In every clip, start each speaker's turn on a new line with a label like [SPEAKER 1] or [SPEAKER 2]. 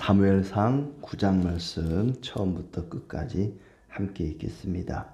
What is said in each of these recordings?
[SPEAKER 1] 사무엘상 9장 말씀 처음부터 끝까지 함께 읽겠습니다.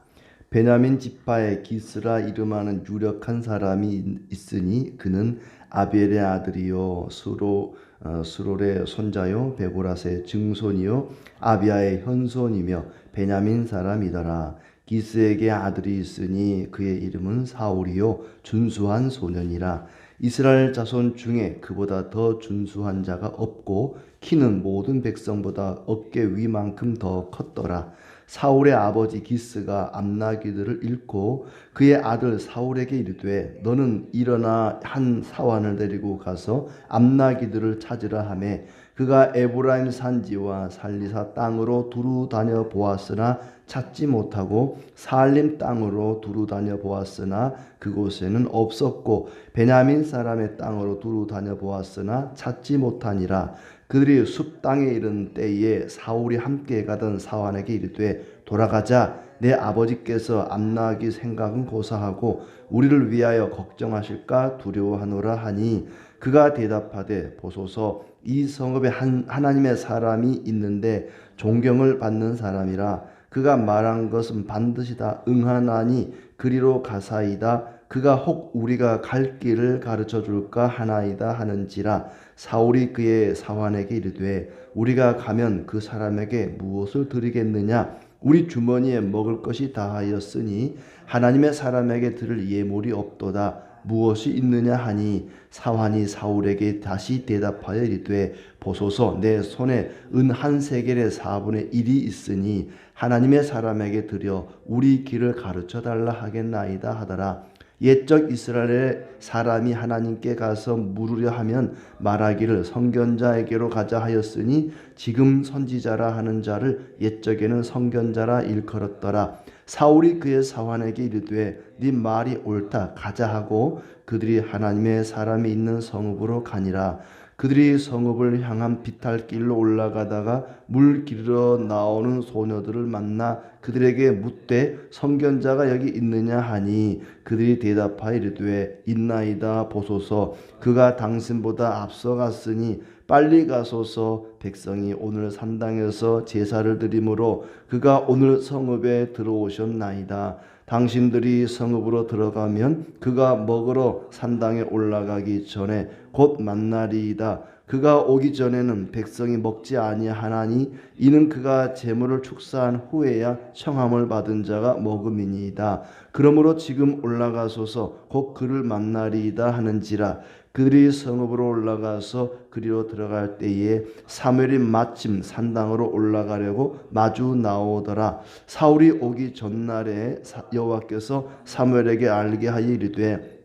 [SPEAKER 1] 베냐민 지파의 기스라 이름하는 유력한 사람이 있으니 그는 아벨의 아들이요 수로 어, 수롤의 손자요 베고라스의 증손이요 아비아의 현손이며 베냐민 사람이더라. 기스에게 아들이 있으니 그의 이름은 사울이요 준수한 소년이라. 이스라엘 자손 중에 그보다 더 준수한 자가 없고 키는 모든 백성보다 어깨 위만큼 더 컸더라. 사울의 아버지 기스가 암나기들을 잃고 그의 아들 사울에게 이르되 너는 일어나 한 사환을 데리고 가서 암나기들을 찾으라 하매 그가 에브라임 산지와 살리사 땅으로 두루 다녀 보았으나 찾지 못하고 살림 땅으로 두루 다녀 보았으나 그곳에는 없었고 베냐민 사람의 땅으로 두루 다녀 보았으나 찾지 못하니라. 그들이 숲 땅에 이른 때에 사울이 함께 가던 사환에게 이르되 돌아가자. 내 아버지께서 암나기 생각은 고사하고 우리를 위하여 걱정하실까 두려워하노라 하니 그가 대답하되 보소서 이 성읍에 한 하나님의 사람이 있는데 존경을 받는 사람이라 그가 말한 것은 반드시 다 응하나니 그리로 가사이다. 그가 혹 우리가 갈 길을 가르쳐 줄까 하나이다 하는지라 사울이 그의 사환에게 이르되 우리가 가면 그 사람에게 무엇을 드리겠느냐? 우리 주머니에 먹을 것이 다하였으니 하나님의 사람에게 들을 예물이 없도다 무엇이 있느냐 하니 사환이 사울에게 다시 대답하여 이르되 보소서 내 손에 은 한 세겔의 사분의 일이 있으니 하나님의 사람에게 드려 우리 길을 가르쳐 달라 하겠나이다 하더라 옛적 이스라엘의 사람이 하나님께 가서 물으려 하면 말하기를 성견자에게로 가자 하였으니 지금 선지자라 하는 자를 옛적에는 성견자라 일컬었더라. 사울이 그의 사환에게 이르되 네 말이 옳다 가자 하고 그들이 하나님의 사람이 있는 성읍으로 가니라. 그들이 성읍을 향한 비탈길로 올라가다가 물 길러 나오는 소녀들을 만나 그들에게 묻되 성견자가 여기 있느냐 하니 그들이 대답하여 이르되 있나이다 보소서 그가 당신보다 앞서갔으니 빨리 가소서 백성이 오늘 산당에서 제사를 드림으로 그가 오늘 성읍에 들어오셨나이다 당신들이 성읍으로 들어가면 그가 먹으러 산당에 올라가기 전에 곧 만나리이다. 그가 오기 전에는 백성이 먹지 아니하나니 이는 그가 재물을 축사한 후에야 청함을 받은 자가 먹음이니이다. 그러므로 지금 올라가소서 곧 그를 만나리이다 하는지라 그들이 성읍으로 올라가서 그리로 들어갈 때에 사무엘이 마침 산당으로 올라가려고 마주 나오더라. 사울이 오기 전날에 여호와께서 사무엘에게 알게 하여 이르되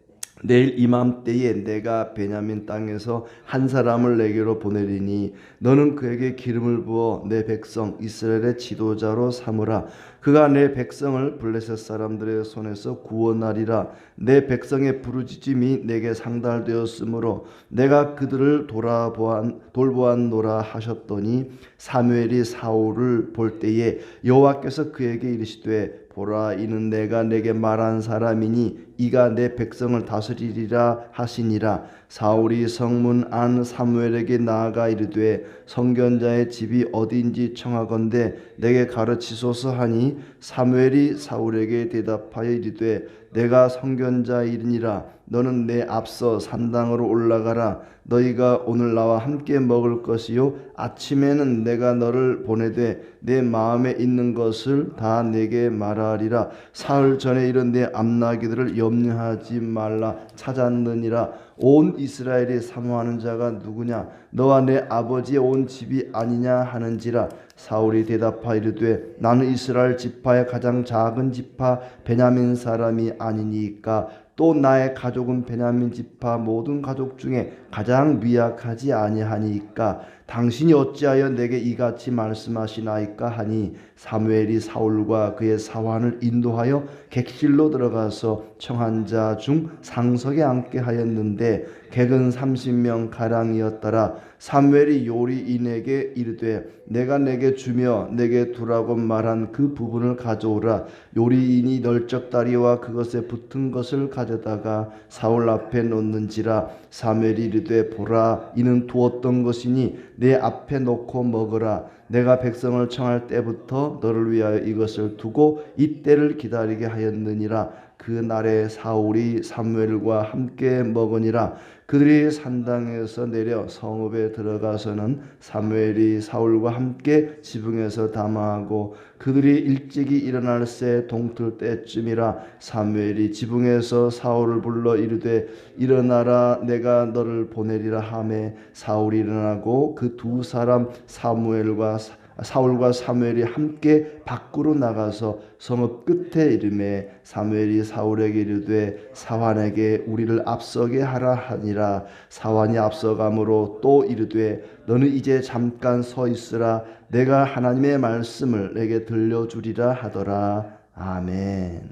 [SPEAKER 1] 내일 이맘때에 내가 베냐민 땅에서 한 사람을 내게로 보내리니 너는 그에게 기름을 부어 내 백성 이스라엘의 지도자로 삼으라. 그가 내 백성을 블레셋 사람들의 손에서 구원하리라. 내 백성의 부르짖음이 내게 상달되었으므로 내가 그들을 돌아보안 돌보았노라 하셨더니 사무엘이 사울을 볼 때에 여호와께서 그에게 이르시되 보라 이는 내가 내게 말한 사람이니 이가 내 백성을 다스리리라 하시니라. 사울이 성문 안 사무엘에게 나아가 이르되 성견자의 집이 어디인지 청하건대 내게 가르치소서 하니 사무엘이 사울에게 대답하여 이르되 내가 성견자이니라. 너는 내 앞서 산당으로 올라가라. 너희가 오늘 나와 함께 먹을 것이요. 아침에는 내가 너를 보내되 내 마음에 있는 것을 다 내게 말하리라. 사흘 전에 이런 내 암나기들을 염려하지 말라. 찾았느니라. 온 이스라엘이 사모하는 자가 누구냐? 너와 내 아버지의 온 집이 아니냐 하는지라 사울이 대답하여 이르되 나는 이스라엘 지파의 가장 작은 지파 베냐민 사람이 아니니까 또 나의 가족은 베냐민 지파 모든 가족 중에 가장 미약하지 아니하니까 당신이 어찌하여 내게 이같이 말씀하시나이까 하니 사무엘이 사울과 그의 사환을 인도하여 객실로 들어가서 청한 자 중 상석에 앉게 하였는데 객은 30명 가량이었더라. 사무엘이 요리인에게 이르되 내가 내게 주며 내게 두라고 말한 그 부분을 가져오라. 요리인이 널쩍다리와 그것에 붙은 것을 가져다가 사울 앞에 놓는지라. 사무엘이 이르되 보라 이는 두었던 것이니 내 앞에 놓고 먹으라. 내가 백성을 청할 때부터 너를 위하여 이것을 두고 이때를 기다리게 하였느니라. 그 날에 사울이 사무엘과 함께 먹으니라 그들이 산당에서 내려 성읍에 들어가서는 사무엘이 사울과 함께 지붕에서 담화하고 그들이 일찍이 일어날 새 동틀 때쯤이라 사무엘이 지붕에서 사울을 불러 이르되 일어나라 내가 너를 보내리라 하매 사울이 일어나고 그 두 사람 사무엘과 사 울과 사무엘이 함께 밖으로 나가서 성읍 끝에 이름에 사무엘이 사울에게 이르되 사환에게 우리를 앞서게 하라 하니라. 사환이 앞서감으로 또 이르되 너는 이제 잠깐 서 있으라. 내가 하나님의 말씀을 내게 들려주리라 하더라. 아멘.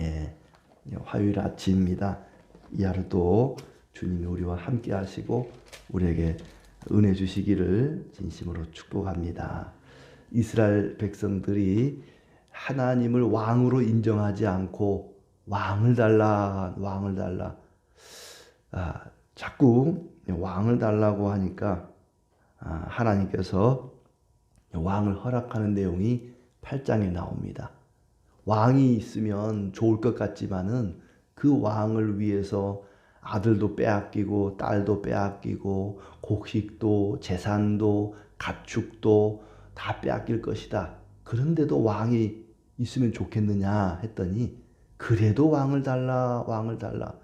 [SPEAKER 1] 예 화요일 아침입니다. 이 하루도 주님이 우리와 함께 하시고 우리에게 은혜 주시기를 진심으로 축복합니다. 이스라엘 백성들이 하나님을 왕으로 인정하지 않고 왕을 달라 왕을 달라 아, 자꾸 왕을 달라고 하니까 아, 하나님께서 왕을 허락하는 내용이 8장에 나옵니다. 왕이 있으면 좋을 것 같지만은 그 왕을 위해서 아들도 빼앗기고 딸도 빼앗기고 곡식도 재산도 가축도 다 빼앗길 것이다. 그런데도 왕이 있으면 좋겠느냐 했더니 그래도 왕을 달라 왕을 달라.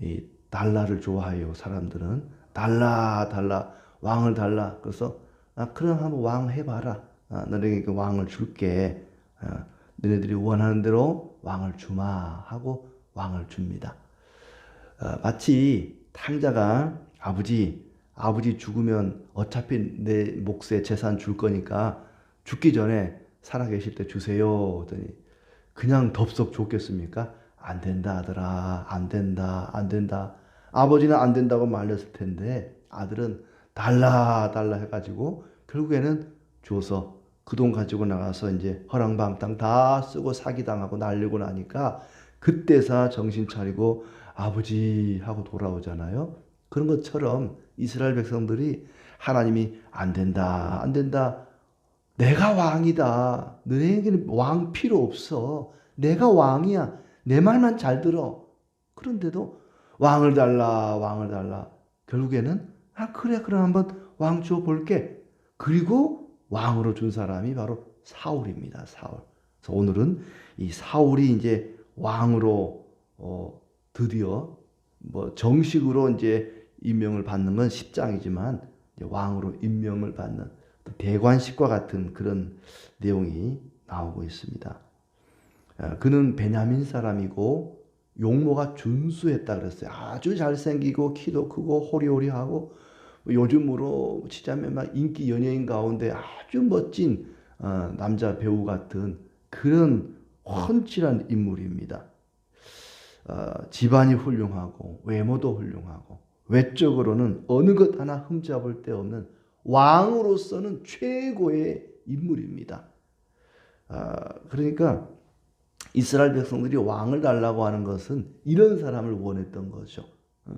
[SPEAKER 1] 이 달라를 좋아해요 사람들은. 달라 달라 왕을 달라. 그래서 아 그럼 한번 왕 해봐라. 아, 너네에게 그 왕을 줄게. 아, 너네들이 원하는 대로 왕을 주마 하고 왕을 줍니다. 어, 마치 탕자가 아버지 아버지 죽으면 어차피 내 몫의 재산 줄 거니까 죽기 전에 살아계실 때 주세요. 하더니 그냥 덥석 줬겠습니까? 안 된다 아들아 안 된다 안 된다 아버지는 안 된다고 말렸을 텐데 아들은 달라 달라 해가지고 결국에는 줘서 그 돈 가지고 나가서 이제 허랑방탕 다 쓰고 사기당하고 날리고 나니까 그때서 정신 차리고 아버지 하고 돌아오잖아요. 그런 것처럼 이스라엘 백성들이 하나님이 안 된다, 안 된다. 내가 왕이다. 너에게는 왕 필요 없어. 내가 왕이야. 내 말만 잘 들어. 그런데도 왕을 달라, 왕을 달라. 결국에는 아 그래 그럼 한번 왕 줘 볼게. 그리고 왕으로 준 사람이 바로 사울입니다. 사울. 그래서 오늘은 이 사울이 이제 왕으로 어, 드디어 뭐 정식으로 이제 임명을 받는 건 10장이지만 왕으로 임명을 받는 대관식과 같은 그런 내용이 나오고 있습니다. 아, 그는 베냐민 사람이고 용모가 준수했다 그랬어요. 아주 잘생기고 키도 크고 호리호리하고 요즘으로 치자면 막 인기 연예인 가운데 아주 멋진 어, 남자 배우 같은 그런 훤칠한 인물입니다. 어, 집안이 훌륭하고 외모도 훌륭하고 외적으로는 어느 것 하나 흠잡을 데 없는 왕으로서는 최고의 인물입니다. 어, 그러니까 이스라엘 백성들이 왕을 달라고 하는 것은 이런 사람을 원했던 거죠. 어?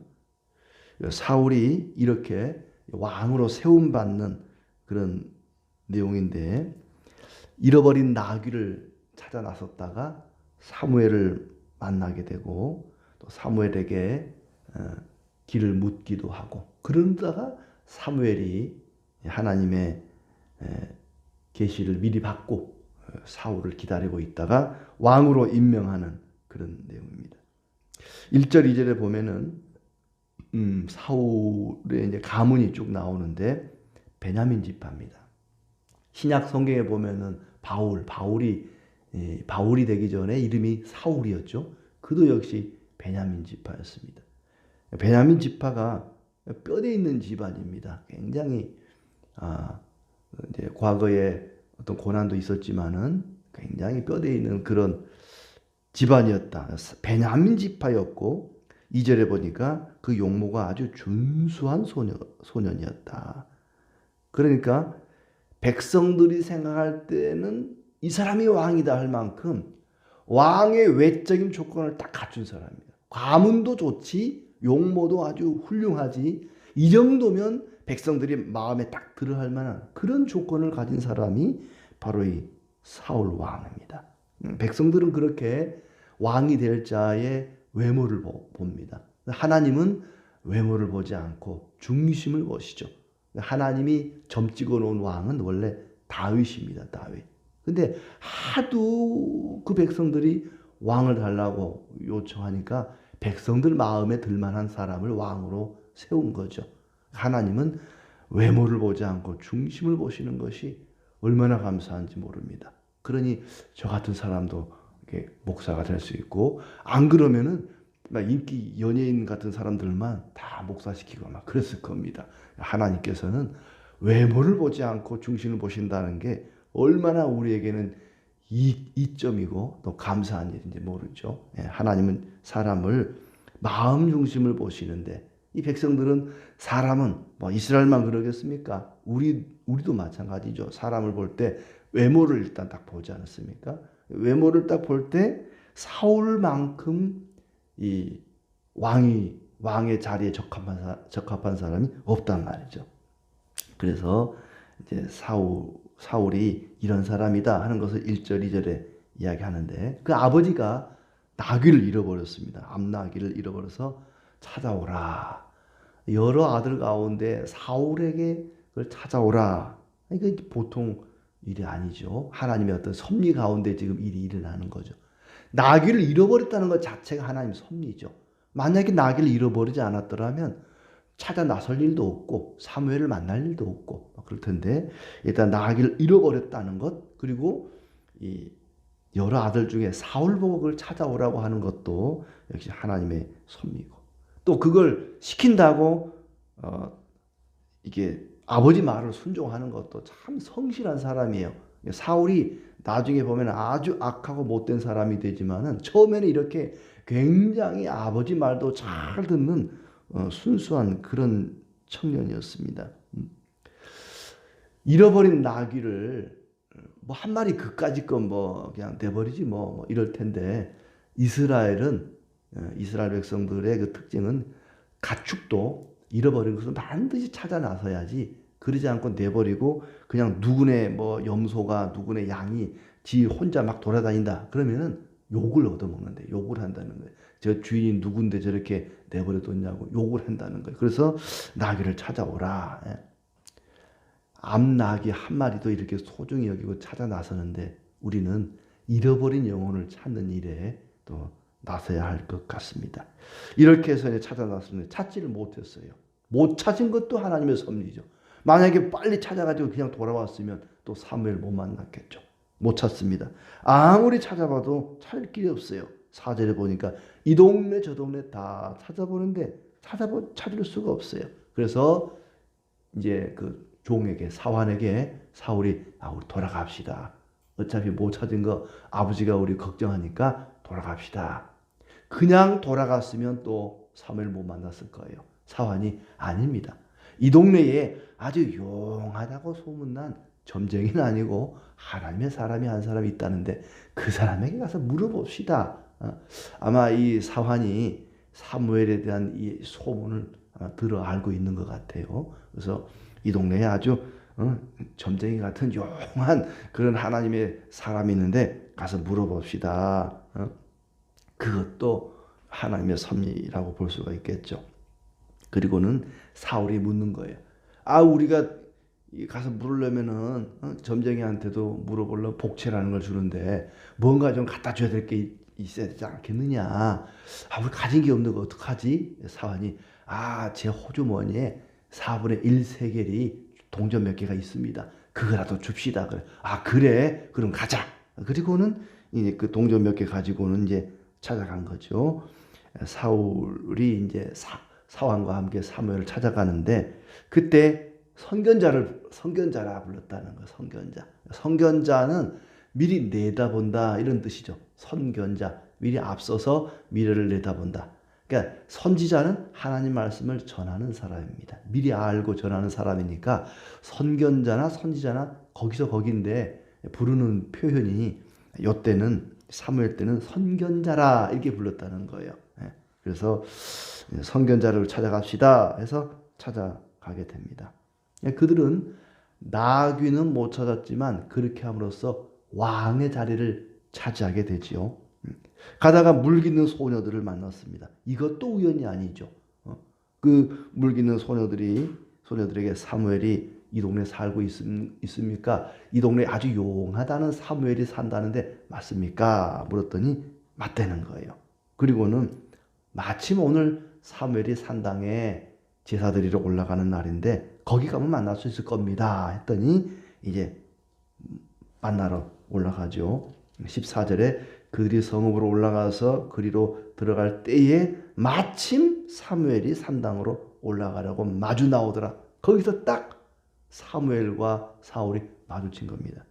[SPEAKER 1] 사울이 이렇게 왕으로 세움 받는 그런 내용인데 잃어버린 나귀를 찾아 나섰다가 사무엘을 만나게 되고 또 사무엘에게 어, 길을 묻기도 하고 그러다가 사무엘이 하나님의 계시를 미리 받고 어, 사울을 기다리고 있다가 왕으로 임명하는 그런 내용입니다. 1절 2절에 보면은 음, 사울의 이제 가문이 쭉 나오는데 베냐민 지파입니다. 신약 성경에 보면은 바울, 바울이 예, 바울이 되기 전에 이름이 사울이었죠. 그도 역시 베냐민 지파였습니다. 베냐민 지파가 뼈대 있는 집안입니다. 굉장히 아, 이제 과거에 어떤 고난도 있었지만은 굉장히 뼈대 있는 그런 집안이었다. 베냐민 지파였고 2절에 보니까 그 용모가 아주 준수한 소년, 소년이었다. 그러니까 백성들이 생각할 때는 이 사람이 왕이다 할 만큼 왕의 외적인 조건을 딱 갖춘 사람이에요. 과문도 좋지, 용모도 아주 훌륭하지. 이 정도면 백성들이 마음에 딱 들어할 만한 그런 조건을 가진 사람이 바로 이 사울 왕입니다. 음, 백성들은 그렇게 왕이 될 자의 외모를 보- 봅니다. 하나님은 외모를 보지 않고 중심을 보시죠. 하나님이 점 찍어 놓은 왕은 원래 다윗입니다. 다윗. 근데 하도 그 백성들이 왕을 달라고 요청하니까 백성들 마음에 들만한 사람을 왕으로 세운 거죠. 하나님은 외모를 보지 않고 중심을 보시는 것이 얼마나 감사한지 모릅니다. 그러니 저 같은 사람도 이렇게 목사가 될 수 있고 안 그러면은 막 인기 연예인 같은 사람들만 다 목사시키고 막 그랬을 겁니다. 하나님께서는 외모를 보지 않고 중심을 보신다는 게 얼마나 우리에게는 이, 이점이고 또 감사한 일인지 모르죠. 예, 하나님은 사람을 마음 중심을 보시는데 이 백성들은 사람은 뭐 이스라엘만 그러겠습니까? 우리 우리도 마찬가지죠. 사람을 볼 때 외모를 일단 딱 보지 않았습니까? 외모를 딱 볼 때 사울만큼 이 왕이 왕의 자리에 적합한 사, 적합한 사람이 없단 말이죠. 그래서 이제 사울 사울이 이런 사람이다 하는 것을 1절 2절에 이야기하는데 그 아버지가 나귀를 잃어버렸습니다. 암나귀를 잃어버려서 찾아오라. 여러 아들 가운데 사울에게 그걸 찾아오라. 이게 보통 일이 아니죠. 하나님의 어떤 섭리 가운데 지금 일이 일어나는 거죠. 나귀를 잃어버렸다는 것 자체가 하나님 섭리죠. 만약에 나귀를 잃어버리지 않았더라면 찾아 나설 일도 없고 사무엘을 만날 일도 없고 그럴 텐데 일단 나귀를 잃어버렸다는 것 그리고 이 여러 아들 중에 사울 보고 그걸 찾아오라고 하는 것도 역시 하나님의 섭리고 또 그걸 시킨다고 어 이게 아버지 말을 순종하는 것도 참 성실한 사람이에요. 사울이 나중에 보면 아주 악하고 못된 사람이 되지만은 처음에는 이렇게 굉장히 아버지 말도 잘 듣는 어, 순수한 그런 청년이었습니다. 음. 잃어버린 나귀를 뭐 한 마리 그까짓 건뭐 그냥 내버리지 뭐, 뭐 이럴 텐데 이스라엘은 어, 이스라엘 백성들의 그 특징은 가축도 잃어버린 것은 반드시 찾아 나서야지 그러지 않고 내버리고 그냥 누구네 뭐 염소가 누구네 양이 지 혼자 막 돌아다닌다 그러면은 욕을 얻어먹는데 욕을 한다는 거예요. 저 주인이 누군데 저렇게 내버려뒀냐고 욕을 한다는 거예요. 그래서 나귀를 찾아오라. 예. 암나귀 한 마리도 이렇게 소중히 여기고 찾아 나서는데 우리는 잃어버린 영혼을 찾는 일에 또 나서야 할 것 같습니다. 이렇게 해서 찾아 나섰는데 찾지를 못했어요. 못 찾은 것도 하나님의 섭리죠. 만약에 빨리 찾아가지고 그냥 돌아왔으면 또 사무엘 못 만났겠죠. 못 찾습니다. 아무리 찾아봐도 찾을 길이 없어요. 사절에 보니까 이 동네 저 동네 다 찾아보는데 찾아보 찾을 수가 없어요. 그래서 이제 그 종에게 사환에게 사울이 아 우리 돌아갑시다. 어차피 못 찾은 거 아버지가 우리 걱정하니까 돌아갑시다. 그냥 돌아갔으면 또 사무엘 못 만났을 거예요. 사환이 아닙니다. 이 동네에 아주 용하다고 소문난 점쟁이는 아니고 하나님의 사람이 한 사람이 있다는데 그 사람에게 가서 물어봅시다. 어, 아마 이 사환이 사무엘에 대한 이 소문을 들어 알고 있는 것 같아요. 그래서 이 동네에 아주 어, 점쟁이 같은 용한 그런 하나님의 사람이 있는데 가서 물어봅시다. 어? 그것도 하나님의 섭리라고 볼 수가 있겠죠. 그리고는 사울이 묻는 거예요. 아 우리가 가서 물으려면은 어? 점쟁이한테도 물어보려 복채라는 걸 주는데 뭔가 좀 갖다 줘야 될 게 있어야 되지 않겠느냐. 아 우리 가진 게 없는 거 어떡하지? 사환이 아 제 호주머니에 4분의 1 세겔이 동전 몇 개가 있습니다. 그거라도 줍시다. 그래. 아 그래? 그럼 가자. 그리고는 이제 그 동전 몇 개 가지고는 이제 찾아간 거죠. 사울이 이제 사, 사왕과 함께 사무엘을 찾아가는데 그때 선견자를 선견자라 불렀다는 거 선견자. 선견자는 미리 내다본다 이런 뜻이죠. 선견자 미리 앞서서 미래를 내다본다. 그러니까 선지자는 하나님 말씀을 전하는 사람입니다. 미리 알고 전하는 사람이니까 선견자나 선지자나 거기서 거긴데 부르는 표현이 요 때는 사무엘 때는 선견자라 이렇게 불렀다는 거예요. 예. 그래서 선견자를 찾아갑시다 해서 찾아가게 됩니다. 예, 그들은 나귀는 못 찾았지만 그렇게 함으로써 왕의 자리를 차지하게 되지요. 음. 가다가 물깃는 소녀들을 만났습니다. 이것도 우연이 아니죠. 어? 그 물깃는 소녀들이 소녀들에게 사무엘이 이 동네 살고 있, 있습니까? 이 동네 아주 용하다는 사무엘이 산다는데 맞습니까? 물었더니 맞다는 거예요. 그리고는 마침 오늘 사무엘이 산당에 제사 드리러 올라가는 날인데 거기 가면 만날 수 있을 겁니다. 했더니 이제 만나러 올라가죠. 14절에 그들이 성읍으로 올라가서 그리로 들어갈 때에 마침 사무엘이 산당으로 올라가려고 마주 나오더라. 거기서 딱 사무엘과 사울이 마주친 겁니다.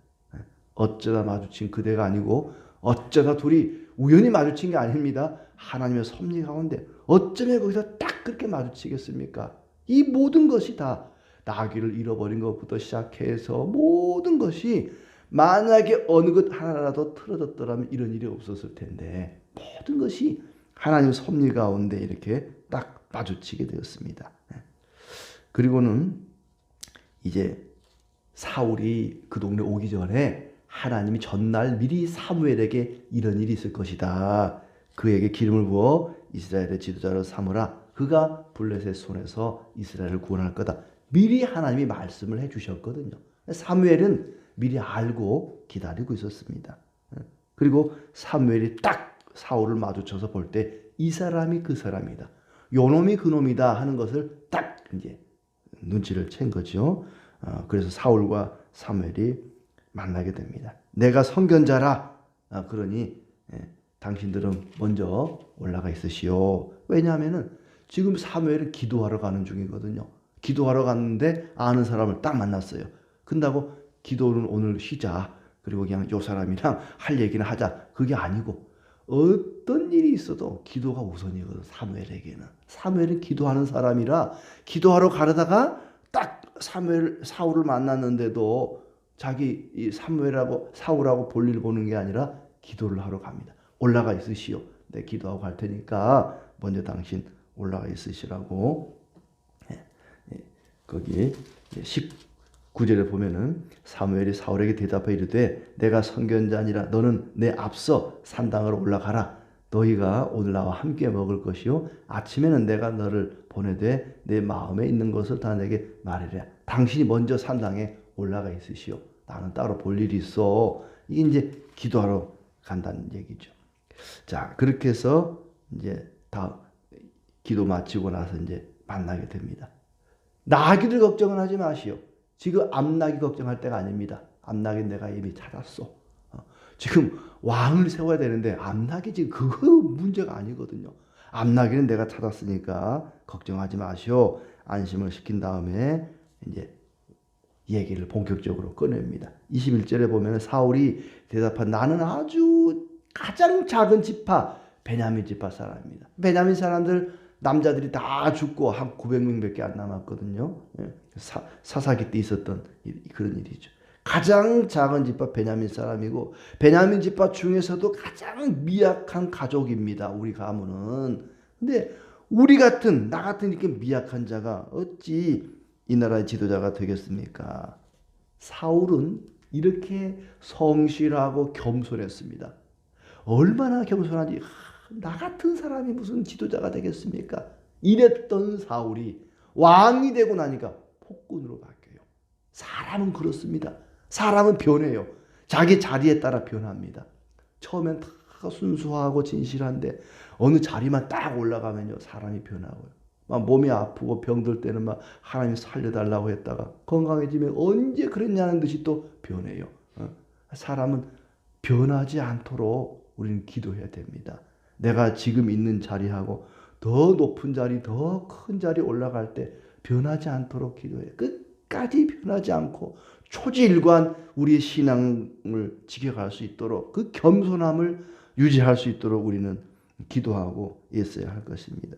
[SPEAKER 1] 어쩌다 마주친 그대가 아니고 어쩌다 둘이 우연히 마주친 게 아닙니다. 하나님의 섭리 가운데 어쩌면 거기서 딱 그렇게 마주치겠습니까? 이 모든 것이 다 나귀를 잃어버린 것부터 시작해서 모든 것이 만약에 어느 것 하나라도 틀어졌더라면 이런 일이 없었을 텐데 모든 것이 하나님 섭리 가운데 이렇게 딱 마주치게 되었습니다. 그리고는 이제 사울이 그 동네 오기 전에 하나님이 전날 미리 사무엘에게 이런 일이 있을 것이다. 그에게 기름을 부어 이스라엘의 지도자로 삼으라. 그가 블레셋 손에서 이스라엘을 구원할 거다. 미리 하나님이 말씀을 해 주셨거든요. 사무엘은 미리 알고 기다리고 있었습니다. 그리고 사무엘이 딱 사울을 마주쳐서 볼 때 이 사람이 그 사람이다. 요 놈이 그 놈이다 하는 것을 딱 이제 눈치를 챈 거죠. 어, 그래서 사울과 사무엘이 만나게 됩니다. 내가 선견자라. 아, 그러니 예, 당신들은 먼저 올라가 있으시오. 왜냐하면은 지금 사무엘은 기도하러 가는 중이거든요. 기도하러 갔는데 아는 사람을 딱 만났어요. 근다고 기도는 오늘 쉬자. 그리고 그냥 요 사람이랑 할 얘기는 하자. 그게 아니고 어떤 일이 있어도 기도가 우선이거든. 사무엘에게는. 사무엘은 기도하는 사람이라 기도하러 가려다가 딱 사무엘 사울을 만났는데도 자기 이 사무엘하고 사울하고 볼일 보는 게 아니라 기도를 하러 갑니다. 올라가 있으시오. 내 기도하고 갈 테니까 먼저 당신 올라가 있으시라고. 예, 예, 거기 19절에 보면은 사무엘이 사울에게 대답해 이르되 내가 선견자니라 너는 내 앞서 산당으로 올라가라. 너희가 오늘 나와 함께 먹을 것이요 아침에는 내가 너를 보내되 내 마음에 있는 것을 다 내게 말하라. 당신이 먼저 산당에 올라가 있으시오. 나는 따로 볼 일이 있어. 이게 이제 기도하러 간다는 얘기죠. 자, 그렇게 해서 이제 다 기도 마치고 나서 이제 만나게 됩니다. 나기를 걱정은 하지 마시오. 지금 암나기 걱정할 때가 아닙니다. 암나기 내가 이미 찾았어. 어, 지금 왕을 세워야 되는데 암나기 지금 그거 문제가 아니거든요. 암나기는 내가 찾았으니까 걱정하지 마시오. 안심을 시킨 다음에 이제 얘기를 본격적으로 꺼냅니다. 21절에 보면 사울이 대답한 나는 아주 가장 작은 지파 베냐민 지파 사람입니다. 베냐민 사람들 남자들이 다 죽고 한 900명밖에 안 남았거든요. 예, 사, 사사기 때 있었던 그런 일이죠. 가장 작은 지파 베냐민 사람이고 베냐민 지파 중에서도 가장 미약한 가족입니다. 우리 가문은. 근데 우리 같은 나 같은 이렇게 미약한 자가 어찌 이 나라의 지도자가 되겠습니까? 사울은 이렇게 성실하고 겸손했습니다. 얼마나 겸손한지 나 같은 사람이 무슨 지도자가 되겠습니까? 이랬던 사울이 왕이 되고 나니까 폭군으로 바뀌어요. 사람은 그렇습니다. 사람은 변해요. 자기 자리에 따라 변합니다. 처음엔 다 순수하고 진실한데 어느 자리만 딱 올라가면요 사람이 변하고요. 막 몸이 아프고 병들 때는 막 하나님 살려달라고 했다가 건강해지면 언제 그랬냐는 듯이 또 변해요. 어? 사람은 변하지 않도록 우리는 기도해야 됩니다. 내가 지금 있는 자리하고 더 높은 자리, 더 큰 자리 올라갈 때 변하지 않도록 기도해. 끝까지 변하지 않고 초지일관 우리의 신앙을 지켜갈 수 있도록 그 겸손함을 유지할 수 있도록 우리는 기도하고 있어야 할 것입니다.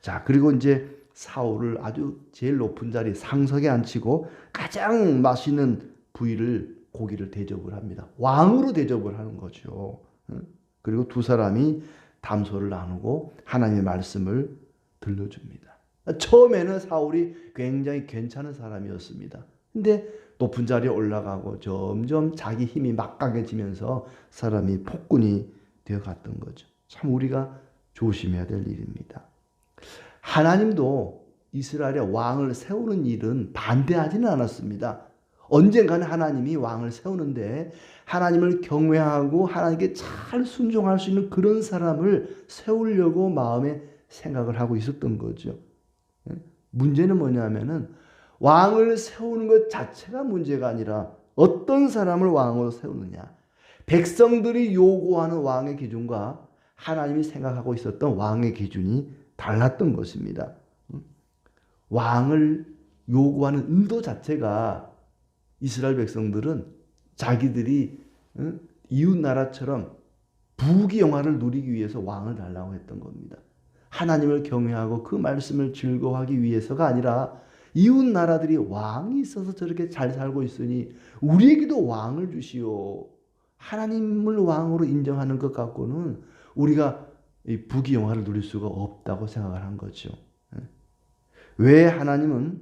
[SPEAKER 1] 자, 그리고 이제 사울을 아주 제일 높은 자리 상석에 앉히고 가장 맛있는 부위를 고기를 대접을 합니다. 왕으로 대접을 하는 거죠. 응? 그리고 두 사람이 담소를 나누고 하나님의 말씀을 들려줍니다. 처음에는 사울이 굉장히 괜찮은 사람이었습니다. 근데 높은 자리에 올라가고 점점 자기 힘이 막강해지면서 사람이 폭군이 되어 갔던 거죠. 참 우리가 조심해야 될 일입니다. 하나님도 이스라엘의 왕을 세우는 일은 반대하지는 않았습니다. 언젠가는 하나님이 왕을 세우는데 하나님을 경외하고 하나님께 잘 순종할 수 있는 그런 사람을 세우려고 마음에 생각을 하고 있었던 거죠. 문제는 뭐냐면은 왕을 세우는 것 자체가 문제가 아니라 어떤 사람을 왕으로 세우느냐. 백성들이 요구하는 왕의 기준과 하나님이 생각하고 있었던 왕의 기준이 달랐던 것입니다. 왕을 요구하는 의도 자체가 이스라엘 백성들은 자기들이 이웃 나라처럼 부귀 영화를 누리기 위해서 왕을 달라고 했던 겁니다. 하나님을 경외하고 그 말씀을 즐거워하기 위해서가 아니라 이웃 나라들이 왕이 있어서 저렇게 잘 살고 있으니 우리에게도 왕을 주시오. 하나님을 왕으로 인정하는 것 갖고는 우리가 부귀 영화를 누릴 수가 없다고 생각을 한 거죠. 왜 하나님은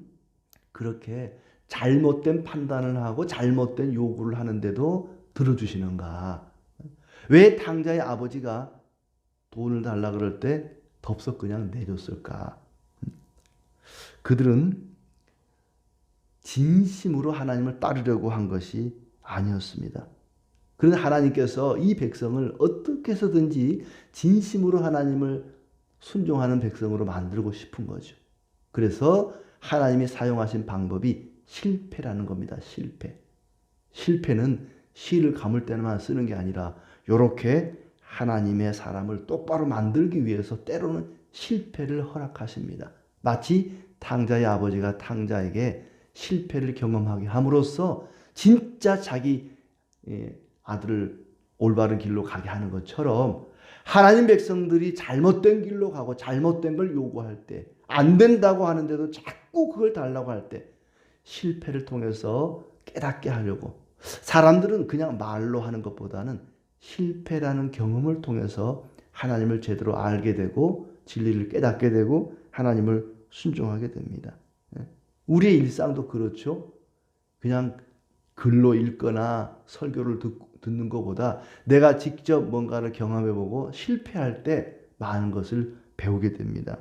[SPEAKER 1] 그렇게 잘못된 판단을 하고 잘못된 요구를 하는데도 들어주시는가? 왜 탕자의 아버지가 돈을 달라 그럴 때 덥석 그냥 내줬을까? 그들은 진심으로 하나님을 따르려고 한 것이 아니었습니다. 그런데 하나님께서 이 백성을 어떻게 해서든지 진심으로 하나님을 순종하는 백성으로 만들고 싶은 거죠. 그래서 하나님이 사용하신 방법이 실패라는 겁니다. 실패. 실패는 실을 감을 때만 쓰는 게 아니라 이렇게 하나님의 사람을 똑바로 만들기 위해서 때로는 실패를 허락하십니다. 마치 탕자의 아버지가 탕자에게 실패를 경험하게 함으로써 진짜 자기 예, 아들을 올바른 길로 가게 하는 것처럼 하나님 백성들이 잘못된 길로 가고 잘못된 걸 요구할 때 안 된다고 하는데도 자꾸 그걸 달라고 할 때 실패를 통해서 깨닫게 하려고 사람들은 그냥 말로 하는 것보다는 실패라는 경험을 통해서 하나님을 제대로 알게 되고 진리를 깨닫게 되고 하나님을 순종하게 됩니다. 예. 우리의 일상도 그렇죠. 그냥 글로 읽거나 설교를 듣, 듣는 것보다 내가 직접 뭔가를 경험해 보고 실패할 때 많은 것을 배우게 됩니다.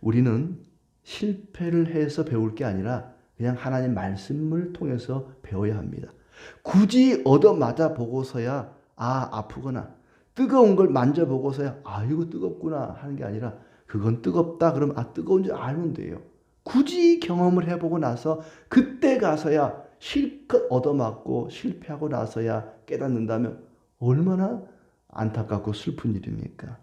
[SPEAKER 1] 우리는 실패를 해서 배울 게 아니라 그냥 하나님 말씀을 통해서 배워야 합니다. 굳이 얻어맞아 보고서야 아 아프거나 뜨거운 걸 만져보고서야 아 이거 뜨겁구나 하는 게 아니라 그건 뜨겁다 그러면 아 뜨거운 줄 알면 돼요. 굳이 경험을 해보고 나서 그때 가서야 실컷 얻어맞고 실패하고 나서야 깨닫는다면 얼마나 안타깝고 슬픈 일입니까?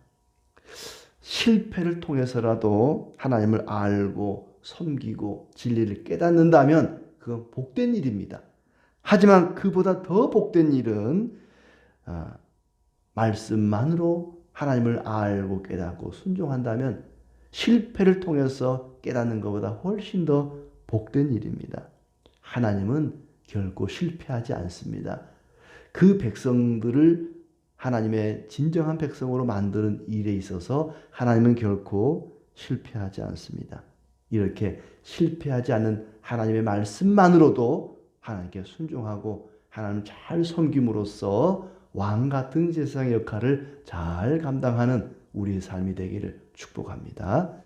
[SPEAKER 1] 실패를 통해서라도 하나님을 알고 섬기고 진리를 깨닫는다면 그건 복된 일입니다. 하지만 그보다 더 복된 일은 아, 말씀만으로 하나님을 알고 깨닫고 순종한다면 실패를 통해서 깨닫는 것보다 훨씬 더 복된 일입니다. 하나님은 결코 실패하지 않습니다. 그 백성들을 하나님의 진정한 백성으로 만드는 일에 있어서 하나님은 결코 실패하지 않습니다. 이렇게 실패하지 않는 하나님의 말씀만으로도 하나님께 순종하고 하나님 잘 섬김으로써 왕 같은 세상의 역할을 잘 감당하는 우리의 삶이 되기를 축복합니다.